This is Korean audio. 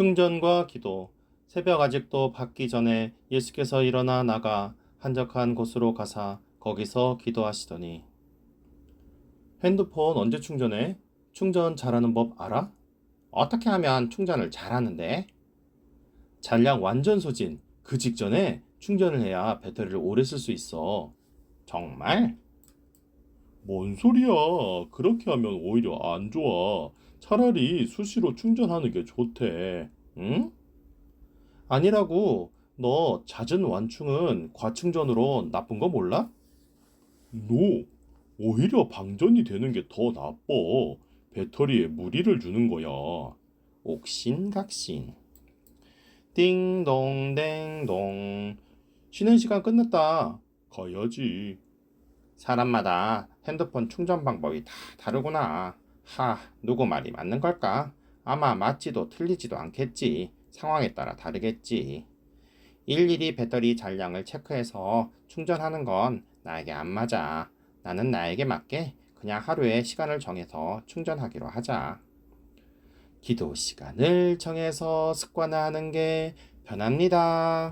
충전과 기도. 새벽 아직도 밝기 전에 예수께서 일어나 나가 한적한 곳으로 가사 거기서 기도하시더니 핸드폰 언제 충전해? 충전 잘하는 법 알아? 어떻게 하면 충전을 잘하는데? 잔량 완전 소진. 그 직전에 충전을 해야 배터리를 오래 쓸 수 있어. 정말? 뭔 소리야. 그렇게 하면 오히려 안 좋아. 차라리 수시로 충전하는 게 좋대. 응? 아니라고. 너 잦은 완충은 과충전으로 나쁜 거 몰라? 노. 오히려 방전이 되는 게 더 나빠. 배터리에 무리를 주는 거야. 옥신각신. 띵동댕동. 쉬는 시간 끝났다. 가야지. 사람마다 핸드폰 충전 방법이 다 다르구나. 하, 누구 말이 맞는 걸까? 아마 맞지도 틀리지도 않겠지. 상황에 따라 다르겠지. 일일이 배터리 잔량을 체크해서 충전하는 건 나에게 안 맞아. 나는 나에게 맞게 그냥 하루에 시간을 정해서 충전하기로 하자. 기도 시간을 정해서 습관화하는 게 편합니다.